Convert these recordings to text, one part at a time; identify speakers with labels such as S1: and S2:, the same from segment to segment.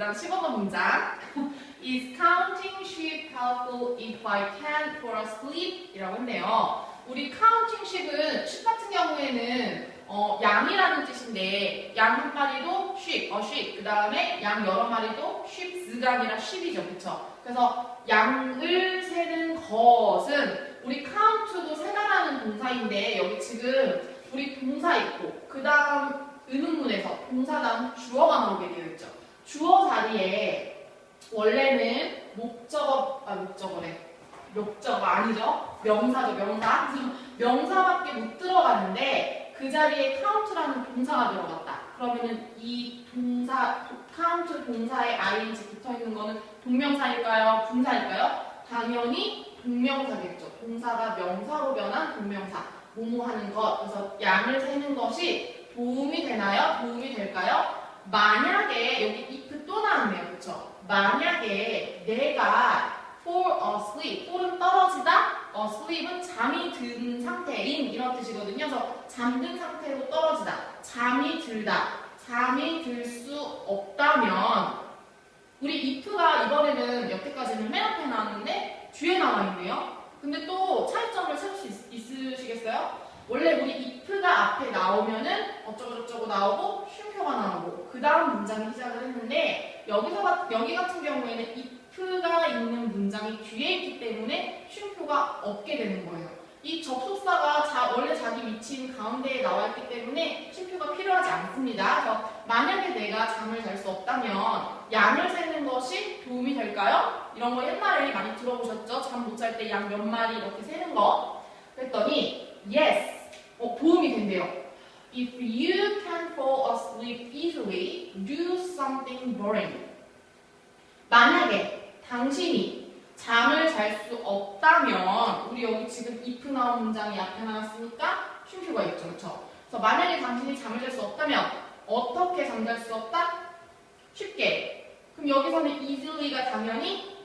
S1: 다음 10번 문장. Is counting sheep helpful if I can fall asleep? 이라고 했네요. 우리 counting sheep은 sheep 같은 경우에는 어, 양이라는 뜻인데 양 한 마리도 sheep, 어 sheep. 그 다음에 양 여러 마리도 sheeps가 아니라 sheep이죠, 그렇죠? 그래서 양을 세는 것은 우리 count도 세다라는 동사인데 여기 지금 우리 동사 있고 그 다음 의문문에서 동사 다음 주어가 나오게 되어 있죠. 주어 자리에 원래는 목적어 아 목적어래 목적어 아니죠? 명사죠 명사. 명사밖에 못 들어갔는데 그 자리에 count라는 동사가 들어갔다. 그러면은 이 동사 count 동사에 ing 붙어 있는 거는 동명사일까요? 분사일까요? 당연히 동명사겠죠. 동사가 명사로 변한 동명사. 뭐뭐 하는 것. 그래서 양을 세는 것이 도움이 되나요? 도움이 될까요? 만약에 여기 또 나왔네요 그쵸 만약에 내가 fall asleep, fall은 떨어지다, asleep은 잠이 든 상태인 이런 뜻이거든요. 그래서 잠든 상태로 떨어지다, 잠이 들다, 잠이 들 수 없다면 우리 if가 이번에는 여태까지는 맨 앞에 나왔는데 뒤에 나와 있네요. 근데 또 차이점을 찾을 수 있, 있으시겠어요? 원래 우리 if가 앞에 나오면은 어쩌고저쩌고 나오고 쉼표가 나오고 그 다음 문장이 시작을 했는데 여기서 같- 여기 같은 경우에는 if가 있는 문장이 뒤에 있기 때문에 쉼표가 없게 되는 거예요. 이 접속사가 자- 원래 자기 위치인 가운데에 나와 있기 때문에 쉼표가 필요하지 않습니다. 그래서 만약에 내가 잠을 잘 수 없다면 양을 세는 것이 도움이 될까요? 이런 거 옛날에 많이 들어보셨죠? 잠 못 잘 때 양 몇 마리 이렇게 세는 거. 그랬더니 yes, 어, 도움이 된대요. If you can fall asleep easily, do something boring. 만약에 당신이 잠을 잘 수 없다면 우리 여기 지금 if 나온 문장이 앞에 나왔으니까 쉼표가 있죠. 그렇죠? 그래서 만약에 당신이 잠을 잘 수 없다면 어떻게 잠잘 수 없다? 쉽게. 그럼 여기서는 easily가 당연히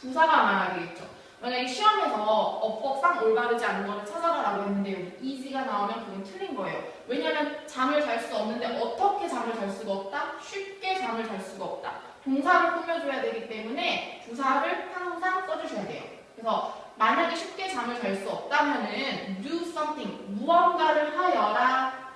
S1: 부사가 나와야 되겠죠. 만약에 시험에서 어법상 올바르지 않은 거를 찾아라라고 했는데 여기 easy가 나오면 그건 틀린 거예요. 왜냐면 잠을 잘 수 없는데 어떻게 잠을 잘 수가 없다? 쉽게 잠을 잘 수가 없다. 동사를 꾸며줘야 되기 때문에 부사를 항상 써주셔야 돼요. 그래서 만약에 쉽게 잠을 잘 수 없다면은 do something 무언가를 하여라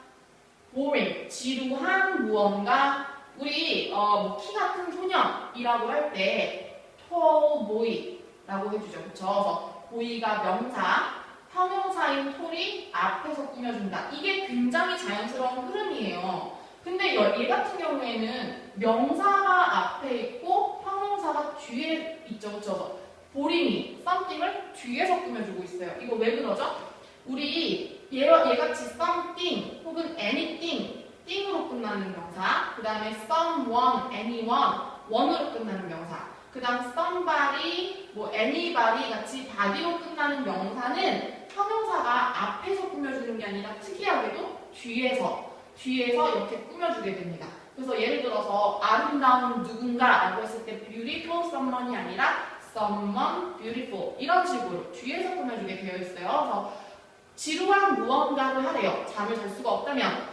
S1: boring 지루한 무언가 우리 어, 뭐 키 같은 소년이라고 할 때 tall boy 라고 해주죠. 그래서 boy가 명사 형용사인 톨이 앞에서 꾸며준다. 이게 굉장히 자연스러운 흐름이에요. 근데 여- 얘 같은 경우에는 명사가 앞에 있고 형용사가 뒤에 있죠. 그쵸? 보링이 something을 뒤에서 꾸며주고 있어요. 이거 왜 그러죠? 우리 얘, 얘같이 something 혹은 anything 띵으로 끝나는 명사 그 다음에 someone, anyone one으로 끝나는 명사 그 다음 somebody, 뭐 anybody 같이 body로 끝나는 명사는 형용사가 앞에서 꾸며주는 게 아니라 특이하게도 뒤에서 뒤에서 이렇게 꾸며주게 됩니다. 그래서 예를 들어서 아름다운 누군가 라고 했을 때 beautiful someone이 아니라 someone beautiful 이런 식으로 뒤에서 꾸며주게 되어 있어요. 그래서 지루한 무언가를 하래요. 잠을 잘 수가 없다면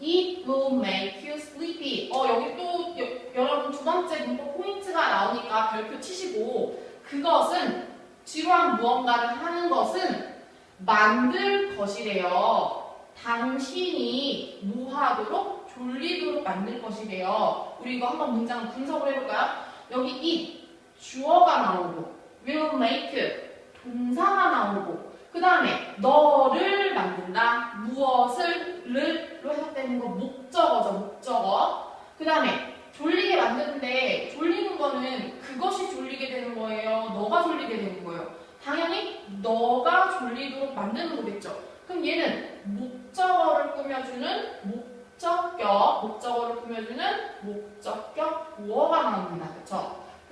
S1: It will make you sleepy. 어 여기 또 여, 여러분 두 번째 문법 포인트가 나오니까 별표 치시고 그것은 지루한 무언가를 하는 것은 만들 것이래요. 당신이 무하도록 졸리도록 만들 것이래요. 우리 이거 한번 문장 분석을 해볼까요? 여기 it 주어가 나오고 will make 동사가 나오고 그 다음에 너를 만든다. 무엇을? 를로 해석되는 거 목적어죠 목적어. 그 다음에 졸리게 만드는데 졸리는 거는 그것이 졸리게 되는 거예요? 너가 졸리게 되는 거예요? 당연히 너가 졸리도록 만드는 거겠죠. 그럼 얘는 목적어를 꾸며주는 목적격 목적어를 꾸며주는 목적격 보어가 나옵니다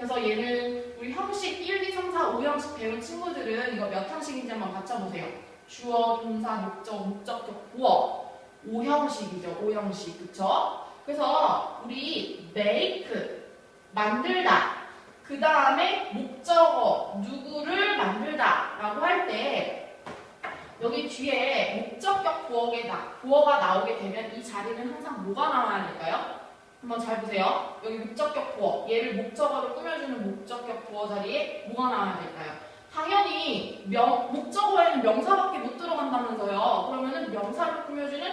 S1: 그래서 얘는 우리 형식 1, 2, 3, 4, 5형식 배운 친구들은 이거 몇 형식인지 한번 맞춰보세요. 주어, 동사, 목적, 목적격, 보어. 5형식이죠. 5형식. 그쵸? 그래서 우리 make, 만들다. 그 다음에 목적어, 누구를 만들다. 라고 할 때 여기 뒤에 목적격 부어가, 나, 부어가 나오게 되면 이 자리는 항상 뭐가 나와야 될까요? 한번 잘 보세요. 여기 목적격 부어. 얘를 목적어로 꾸며주는 목적격 부어 자리에 뭐가 나와야 될까요? 당연히 명, 목적어에는 명사밖에 못 들어간다면서요. 그러면은 명사를 꾸며주는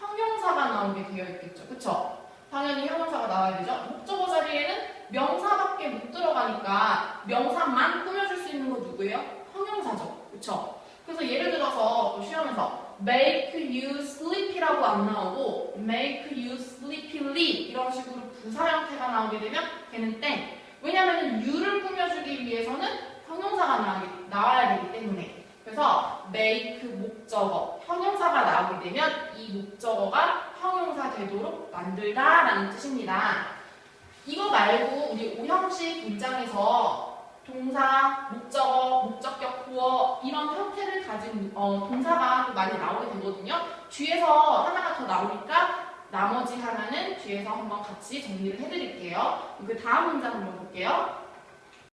S1: 형용사가 나오게 되어 있겠죠. 그쵸? 당연히 형용사가 나와야 되죠. 목적어 자리에는 명사밖에 못 들어가니까 명사만 꾸며줄 수 있는 거 누구예요? 형용사죠. 그쵸? 그래서 예를 들어서 또 시험에서 make you sleepy라고 안 나오고 make you sleepily 이런 식으로 부사 형태가 나오게 되면 걔는 땡. 왜냐하면 you를 꾸며주기 위해서는 형용사가 나오기, 나와야 되기 때문에. 그래서 make 목적어, 형용사가 나오게 되면 이 목적어가 형용사 되도록 만들다라는 뜻입니다. 이거 말고 우리 오형식 문장에서 동사, 목적어, 목적격, 구어 이런 형태를 가진 어, 동사가 또 많이 나오게 되거든요. 뒤에서 하나가 더 나오니까 나머지 하나는 뒤에서 한번 같이 정리를 해드릴게요. 그 다음 문장 한번 볼게요.